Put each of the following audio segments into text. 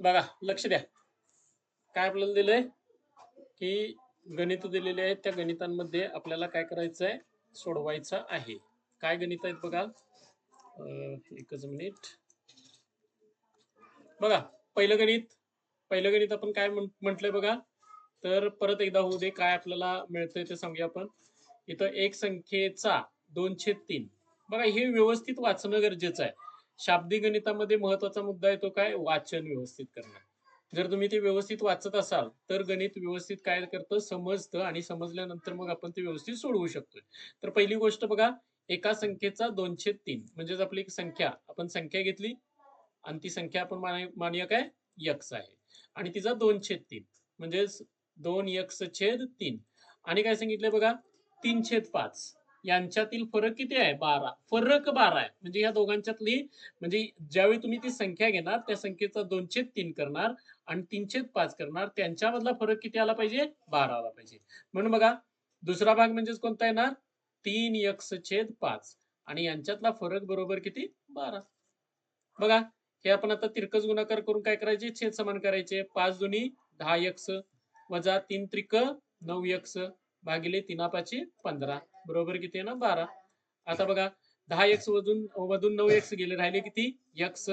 बघा लक्ष द्या. काय आपल्याला दिलंय? की गणित दिलेले आहेत त्या गणितांमध्ये आपल्याला काय करायचं आहे सोडवायचं आहे. काय गणित आहेत बघा? अं, एकच मिनिट. बघा पहिलं गणित. पहिलं गणित आपण काय म्हण- म्हंटलंय बघा? तर परत एकदा होऊ दे काय आपल्याला मिळतंय ते सांगूया आपण. इथं एक संख्येचा दोनशे तीन. बघा हे व्यवस्थित वाचणं गरजेचं आहे. शाब्दिक गणितामध्ये महत्त्वाचा मुद्दा येतो काय? वाचन व्यवस्थित करणं. जर तुम्ही ते व्यवस्थित वाचत असाल तर गणित व्यवस्थित काय करतं? समजतं आणि समजल्यानंतर मग आपण ते व्यवस्थित सोडवू शकतो तर पहिली गोष्ट बघा एका संख्येचा दोनशे तीन. म्हणजेच आपली एक संख्या. आपण संख्या घेतली आणि ती संख्या आपण माना- मानूया काय? यक्स आहे. आणि तिचा दोनशे तीन. म्हणजेच दोन यक्स छेद तीन. आणि काय सांगितलंय बघा? तीन छेद पाच. यांच्यातील फरक किती आहे? बारा. फरक बारा आहे. म्हणजे या दोघांच्यातली म्हणजे ज्यावेळी तुम्ही ती संख्या घेणार त्या संख्येचा दोनशे तीन करणार आणि तीनशे पाच करणार त्यांच्यामधला फरक किती आला पाहिजे? बारा आला पाहिजे. म्हणून बघा दुसरा भाग म्हणजेच कोणता येणार? तीन यक्स छेद पाच. आणि यांच्यातला फरक बरोबर किती? बारा. बघा हे आपण आता तिरकस गुणाकार करून काय करायचे? छेद समान करायचे. पाच दोन्ही दहा यक्स वजा तीन त्रिक नऊ यक्स भागिले तीना पाचशे पंधरा. बरोबर किती आहे ना? बारा. आता बघा दहा एक्स वजून वधून नऊ एक्स गेले राहिले किती? यक्स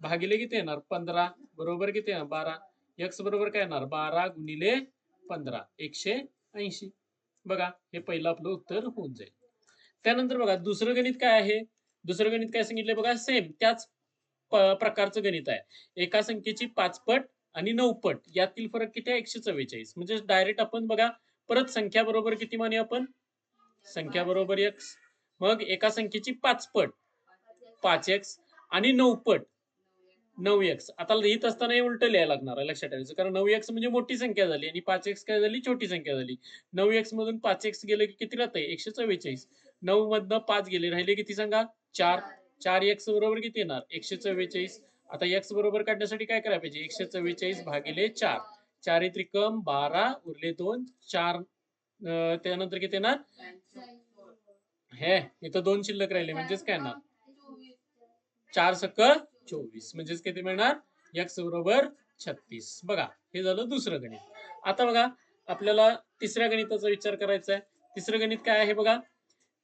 भागिले किती येणार? पंधरा. बरोबर किती येणार? बारा. यक्स बरोबर काय येणार? बारा गुणिले पंधरा. एकशे ऐंशी. बघा हे पहिलं आपलं उत्तर होऊन जाईल. त्यानंतर बघा दुसरं गणित काय आहे? दुसरं गणित काय सांगितलंय बघा? सेम त्याच प्रकारचं गणित आहे. एका संख्येची पाचपट आणि नऊपट यातील फरक किती आहे? एकशे चव्वेचाळीस. म्हणजे डायरेक्ट आपण बघा परत संख्या बरोबर किती मानूया आपण? संख्या बरोबर एक्स मग एका संख्येची पाच पट. पाच एक्स आणि नऊ पट. नऊ एक्स आता लिहित असताना हे उलट लिहायला लागणार आहे लक्षात ठेवायचं. कारण नऊ एक्स म्हणजे मोठी संख्या झाली आणि पाच एक्स काय झाली? छोटी संख्या झाली. नऊ एक्स मधून पाच एक्स गेलं की किती राहतंय? एकशे चव्वेचाळीस. नऊ मधनं पाच गेले. राहिले किती सांगा? चार. चार एक्स बरोबर किती येणार? एकशे चव्वेचाळीस. आता एक्स बरोबर काढण्यासाठी काय करायला पाहिजे? एकशे चव्वेचाळीस भागिले चार. चार त्रिकम बारा उरले दोन. चार त्यानंतर किती येणार? हे इथं दोन शिल्लक राहिले म्हणजेच काय येणार? चार सक्क चोवीस म्हणजेच किती मिळणार? एक्स बरोबर छत्तीस. बघा हे झालं दुसरं गणित. आता बघा आपल्याला तिसऱ्या गणिताचा विचार करायचा आहे. तिसरं गणित काय आहे बघा?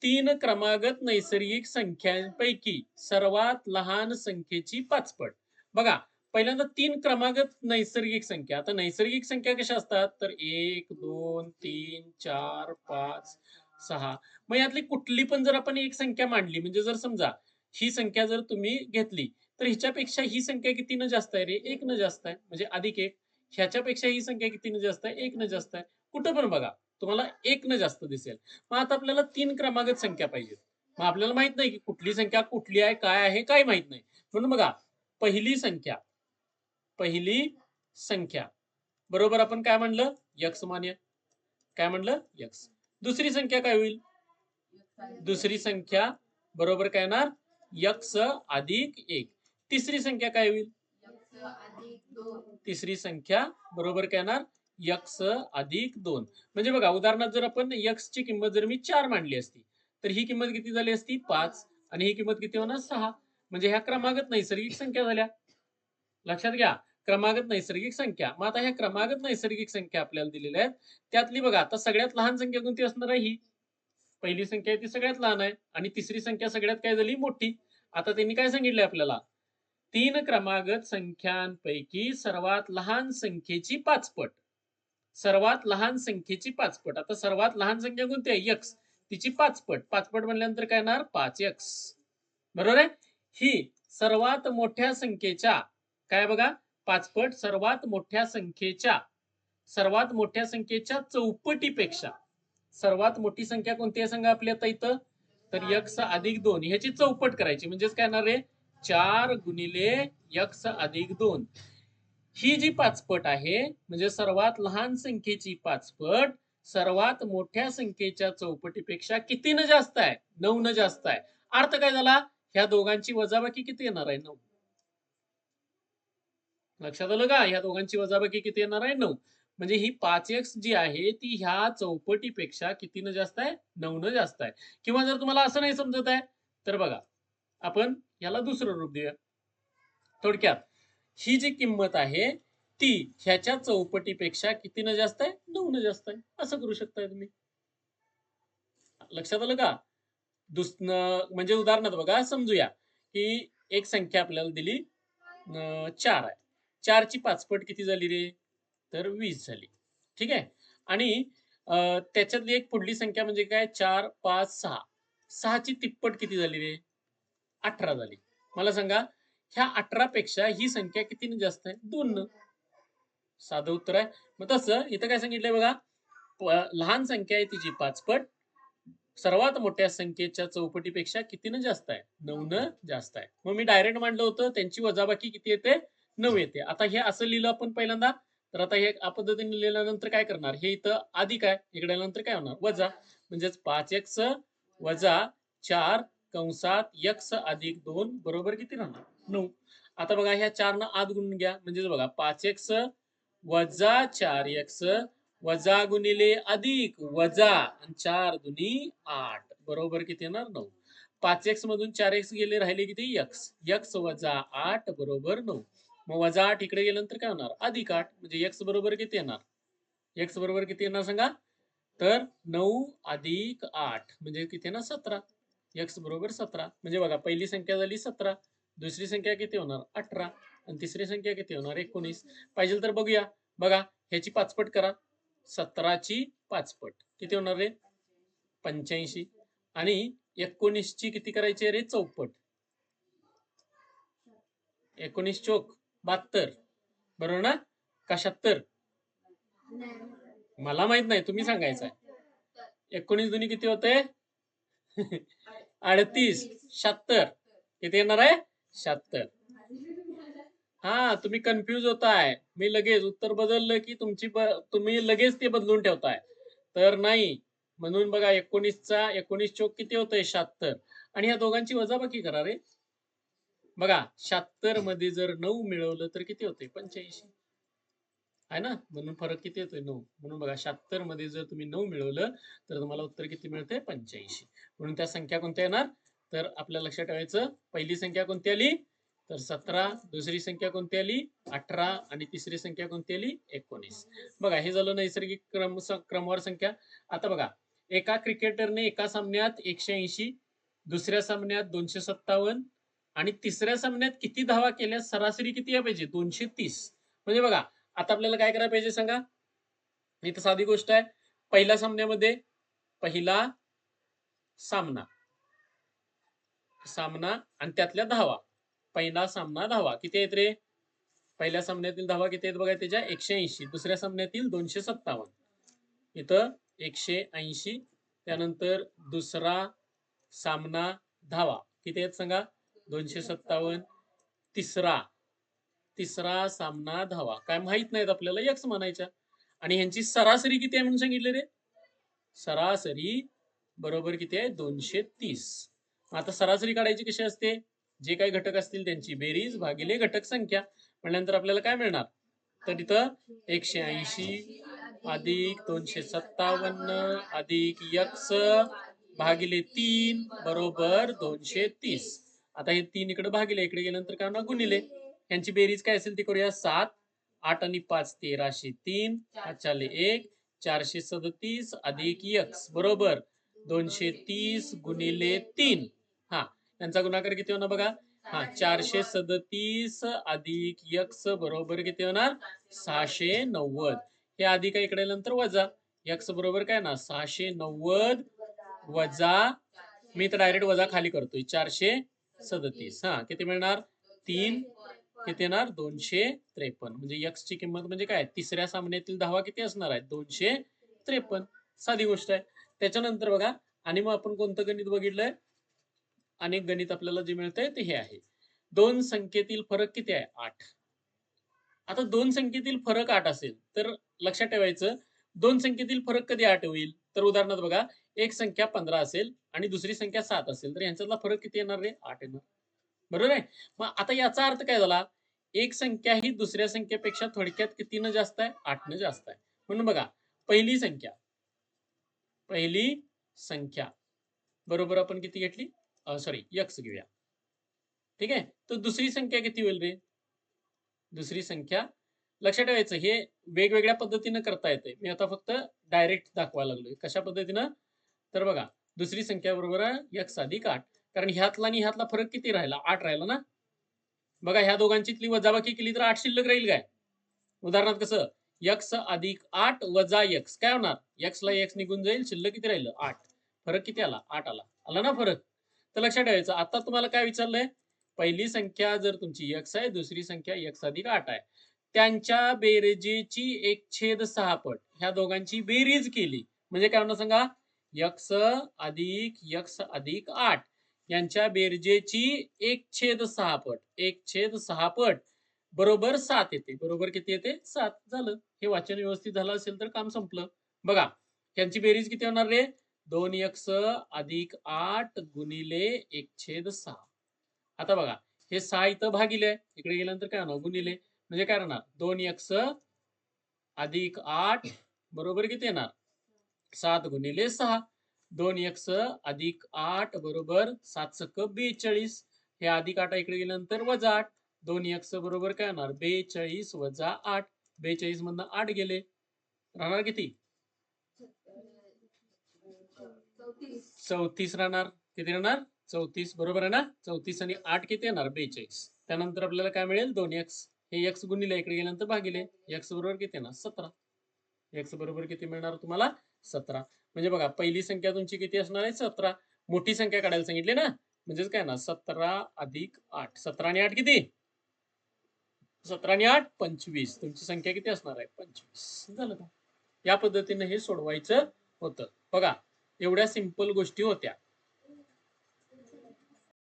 तीन क्रमागत नैसर्गिक संख्यांपैकी सर्वात लहान संख्येची पाचपट. बघा पहिल्यांदा तीन क्रमागत नैसर्गिक संख्या. आता नैसर्गिक संख्या कशा असतात? तर एक दोन तीन चार पाच सहा. मग यातली कुठली पण जर आपण एक संख्या मांडली म्हणजे जर समजा ही संख्या जर तुम्ही घेतली तर हिच्यापेक्षा ही संख्या किती न जास्त आहे रे? एक न जास्त आहे. म्हणजे अधिक एक. ह्याच्यापेक्षा ही संख्या कितीनं जास्त आहे? एक न जास्त आहे. कुठं पण बघा तुम्हाला एक न जास्त दिसेल. मग आता आपल्याला तीन क्रमागत संख्या पाहिजे मग आपल्याला माहीत नाही की कुठली संख्या कुठली आहे काय आहे काय माहीत नाही. म्हणून बघा पहिली संख्या पहिली संख्या. बरोबर आपण काय म्हणलं? यक्स मान्य. काय म्हणलं? यक्स. दुसरी संख्या काय होईल? दुसरी संख्या बरोबर काय येणार? यक्स अधिक एक. तिसरी संख्या काय होईल? तिसरी संख्या बरोबर काय येणार? यक्स अधिक दोन. म्हणजे बघा उदाहरणार्थ जर आपण यक्स ची किंमत जर मी चार मांडली असती तर ही किंमत किती झाली असती? पाच. आणि ही किंमत किती होणार? सहा. म्हणजे ह्या क्रमागत नैसर्गिक संख्या झाल्या. लक्षात घ्या. क्रमागत नैसर्गिक संख्या. मग आता ह्या क्रमागत नैसर्गिक संख्या आपल्याला दिलेल्या आहेत. त्यातली बघा आता सगळ्यात लहान संख्या कोणती असणार आहे ही? पहिली संख्या आहे ती सगळ्यात लहान आहे. आणि तिसरी संख्या सगळ्यात काय झाली? मोठी. आता त्यांनी काय सांगितलंय आपल्याला? तीन क्रमागत संख्यांपैकी सर्वात लहान संख्येची पाचपट. सर्वात लहान संख्येची पाचपट. आता सर्वात लहान संख्या कोणती आहे? यक्स तिची पाचपट. पाचपट म्हणल्यानंतर काय येणार? पाच यक्स बरोबर आहे? ही सर्वात मोठ्या संख्येच्या काय बघा? पाचपट सर्वात मोठ्या संख्येच्या सर्वात मोठ्या संख्येच्या चौपटीपेक्षा. सर्वात मोठी संख्या कोणती आहे सांगा आपली आता इथं? तर यक्स अधिक दोन ह्याची चौपट करायची. म्हणजेच काय येणार आहे चार गुणिले यक्स अधिक दोन. ही जी पाचपट आहे म्हणजे सर्वात लहान संख्येची पाचपट सर्वात मोठ्या संख्येच्या चौपटीपेक्षा कितीनं जास्त आहे? नऊ न जास्त आहे. अर्थ काय झाला? ह्या दोघांची वजाबाकी किती येणार आहे? नऊ. लक्षात आलं का? ह्या दोघांची वजाबाकी किती येणार आहे? नऊ. म्हणजे ही पाच एक्स जी आहे ती ह्या चौपटीपेक्षा कितीनं जास्त आहे? नऊनं जास्त आहे. किंवा जर तुम्हाला असं नाही समजत आहे तर बघा आपण याला दुसरं रूप देऊया. थोडक्यात ही जी किंमत आहे ती ह्याच्या चौपटीपेक्षा कितीनं जास्त आहे? नऊनं जास्त आहे. असं करू शकताय तुम्ही. लक्षात आलं का? दुस म्हणजे उदाहरणार्थ बघा समजूया की एक संख्या आपल्याला दिली चार आहे. चारची पाचपट किती झाली रे? तर वीस झाली. ठीक आहे? आणि त्याच्यातली एक पुढली संख्या म्हणजे काय? चार पाच सहा. सहाची तिप्पट किती झाली रे? अठरा झाली. मला सांगा ह्या अठरा पेक्षा ही संख्या कितीने जास्त आहे? दोन न साधं उत्तर आहे. मग तसं इथं काय सांगितलंय बघा? लहान संख्या आहे तिची पाचपट. सर्वात मोठ्या संख्येच्या चौपटीपेक्षा कितीनं जास्त आहे? नऊ न जास्त आहे. मग मी डायरेक्ट मांडलं होतं त्यांची वजाबाकी किती येते? नऊ येते. आता हे असं लिहिलं आपण पहिल्यांदा तर आता हे पद्धतीने लिहिल्यानंतर काय करणार? हे इथं अधिक आहे इकडे नंतर काय होणार? वजा. म्हणजेच पाच एक्स वजा चार कंसात यक्स अधिक दोन बरोबर किती राहणार? नऊ. आता बघा ह्या चार न आत गुणून घ्या. म्हणजेच बघा पाच एक्स वजा चार एक्स वजा गुणिले अधिक वजा चार दुनी आठ. बरोबर किती येणार? नऊ. पाच एक्स मधून चार एक्स गेले राहिले किती? यक्स यक्स वजा आठ बरोबर नऊ. मग वजा आठ इकडे गेल्यानंतर काय होणार? अधिक आठ म्हणजे यक्स बरोबर किती येणार? यक्स बरोबर किती येणार सांगा? तर नऊ अधिक आठ म्हणजे किती येणार? सतरा. यक्स बरोबर सतरा. म्हणजे बघा पहिली संख्या झाली सतरा. दुसरी संख्या किती होणार? अठरा. आणि तिसरी संख्या किती होणार? एकोणीस. पाहिजे तर बघूया. बघा ह्याची पाचपट करा. सतराची पाचपट. किती होणार रे? पंच्याऐंशी. आणि एकोणीसची किती करायची रे? चौपट. एकोणीस चोक. बहात्तर. बरोबर ना? का शहात्तर? मला माहीत नाही तुम्ही सांगायचं आहे. एकोणीस दुनी किती होते? अडतीस. शहात्तर. किती येणार आहे? शहात्तर. हा तुम्ही कन्फ्युज होताय. मी लगेच उत्तर बदललं की तुमची तुम्ही लगेच ते बदलून ठेवताय. तर नाही. म्हणून बघा एकोणीसचा एकोणीस चोक किती होतंय? शहात्तर. आणि या दोघांची वजाबाकी करा रे. बघा शहात्तरमध्ये जर नऊ मिळवलं तर किती होते पंच्याऐंशी. आहे ना? म्हणून फरक किती येतोय? नऊ. म्हणून बघा शहात्तरमध्ये जर तुम्ही नऊ मिळवलं तर तुम्हाला उत्तर किती मिळते पंच्याऐंशी. म्हणून त्या संख्या कोणत्या येणार? तर आपल्या लक्षात ठेवायचं पहिली संख्या कोणती आली? तर सतरा. दुसरी संख्या कोणती आली? अठरा. आणि तिसरी संख्या कोणती आली? एकोणीस. बघा हे झालं नैसर्गिक क्रम क्रमवार संख्या. आता बघा एका क्रिकेटरने एका सामन्यात एकशे ऐंशी दुसऱ्या सामन्यात दोनशे सत्तावन्न आणि तिसऱ्या सामन्यात किती धावा केल्या सरासरी किती आहे पाहिजे? दोनशे तीस. म्हणजे बघा आता आपल्याला काय करायला पाहिजे सांगा? इथं साधी गोष्ट आहे. पहिल्या सामन्यामध्ये पहिला सामना. सामना आणि त्यातल्या धावा. पहिला सामना धावा. किती आहेत रे? पहिल्या सामन्यातील धावा किती आहेत बघा त्याच्या? एकशे ऐंशी. दुसऱ्या सामन्यातील दोनशे सत्तावन्न. इथं एकशे ऐंशी. त्यानंतर दुसरा सामना धावा. किती आहेत सांगा? दोनशे सत्तावन्न. तिसरा. तिसरा सामना धावा. काय माहीत नाहीत आपल्याला यक्स म्हणायच्या. आणि ह्यांची सरासरी किती आहे म्हणून सांगितले रे? सरासरी बरोबर किती आहे? दोनशे तीस. आता सरासरी काढायची कशी असते? जे काही घटक असतील त्यांची. बेरीज भागिले घटक संख्या. म्हणल्यानंतर आपल्याला काय मिळणार? तर इथं एकशे ऐंशी अधिक दोनशे सत्तावन्न अधिक यक्स भागिले तीन बरोबर दोनशे तीस. आता हे तीन इकडे भागिले इकडे गेल्यानंतर काय होणार? गुणिले. यांची बेरीज काय असेल ती करूया? सात आठ आणि पाच तेराशे तीन पाचशे एक चारशे सदतीस अधिक यक्स बरोबर. दोनशे तीस गुणिले तीन. हा यांचा गुणाकार किती होणार बघा? हा चारशे सदतीस अधिक यक्स बरोबर किती होणार? सहाशे नव्वद. हे अधिक इकडे नंतर वजा. यक्स बरोबर काय ना सहाशे नव्वद वजा. मी तर डायरेक्ट वजा खाली करतोय. चारशे सदतीस. हा किती मिळणार? तीन. किती येणार? दोनशे त्रेपन्न. म्हणजे यक्स ची किंमत म्हणजे काय? तिसऱ्या सामन्यातील धावा किती असणार आहे दोनशे त्रेपन्न. साधी गोष्ट आहे. त्याच्यानंतर बघा आणि मग आपण कोणतं गणित बघितलंय? अनेक गणित आपल्याला जे मिळतंय ते हे आहे. दोन संख्येतील फरक किती आहे? आठ. आता दोन संख्येतील फरक आठ असेल तर लक्षात ठेवायचं. दोन संख्येतील फरक कधी आठ होईल? तर उदाहरणार्थ बघा एक संख्या पंधरा असेल आणि दुसरी संख्या सात असेल. तर यांच्यातला फरक किती येणार रे? आठ येणार. बरोबर आहे? मग आता याचा अर्थ काय झाला? एक संख्या ही दुसऱ्या संख्येपेक्षा थोडक्यात कितीनं जास्त आहे? आठनं जास्त आहे. म्हणून बघा पहिली संख्या. पहिली संख्या. बरोबर आपण किती घेतली? सॉरी यक्स घेऊया. ठीक आहे? तर दुसरी संख्या किती होईल रे? दुसरी संख्या. लक्षात ठेवायचं हे वेगवेगळ्या पद्धतीनं करता येते मी आता फक्त डायरेक्ट दाखवायला लागलोय. कशा पद्धतीनं? तर बघा दुसरी संख्या बरोबर यक्स अधिक आठ. कारण ह्यातला आणि ह्यातला फरक किती राहिला? आठ राहिला ना? बघा ह्या दोघांची वजाबाकी केली तर आठ शिल्लक राहील काय? उदाहरणार्थ कसं? यक्स अधिक आठ वजा यक्स काय होणार? यक्स ला निघून जाईल शिल्लक किती राहिलं? आठ. फरक किती आला? आठ आला. आला ना फरक? तर लक्षात ठेवायचं आता तुम्हाला काय विचारलंय? पहिली संख्या जर तुमची यक्स आहे दुसरी संख्या यक्स अधिक आठ आहे. त्यांच्या बेरजेची एक छेद सहा पट. ह्या दोघांची बेरीज केली. म्हणजे काय होणार सांगा? यक्ष अधिक यक्ष अधिक आठ. यांच्या बेरजेची एक छेद सहा पट. एक छेद सहा पट बरोबर सात येते. बरोबर किती येते? सात. झालं. हे वाचन व्यवस्थित झालं असेल तर काम संपलं. बघा यांची बेरीज किती होणार रे? दोन यक्ष अधिक आठ गुणिले एक छेद सहा. आता बघा हे सहा इथं भागिले. इकडे गेल्यानंतर काय होणार? गुणिले. म्हणजे काय राहणार? दोन यक्ष अधिक आठ बरोबर किती येणार? सात गुणिले सहा. दोन यक्स अधिक आठ बरोबर सात सक बेचाळीस. हे अधिक आठ इकडे गेल्यानंतर वजा आठ. दोन यक्स बरोबर काय होणार? बेचाळीस वजा आठ. बेचाळीस मधनं आठ गेले. राहणार किती? चौतीस राहणार. किती राहणार? चौतीस. बरोबर आहे ना? चौतीस आणि आठ किती येणार? बेचाळीस. त्यानंतर आपल्याला काय मिळेल? दोन एक्स. हे एक्स गुणिले इकडे गेल्यानंतर भागिले. एक्स बरोबर किती येणार? सतरा. एक्स बरोबर किती मिळणार तुम्हाला? सतरा. म्हणजे बघा पहिली संख्या तुमची किती असणार आहे? सतरा. मोठी संख्या काढायला सांगितली ना? म्हणजेच काय ना? सतरा अधिक आठ. सतरा आणि आठ किती? सतरा आणि आठ पंचवीस. तुमची संख्या किती असणार आहे? पंचवीस. झालं का? या पद्धतीने हे सोडवायचं होतं. बघा एवढ्या सिंपल गोष्टी होत्या.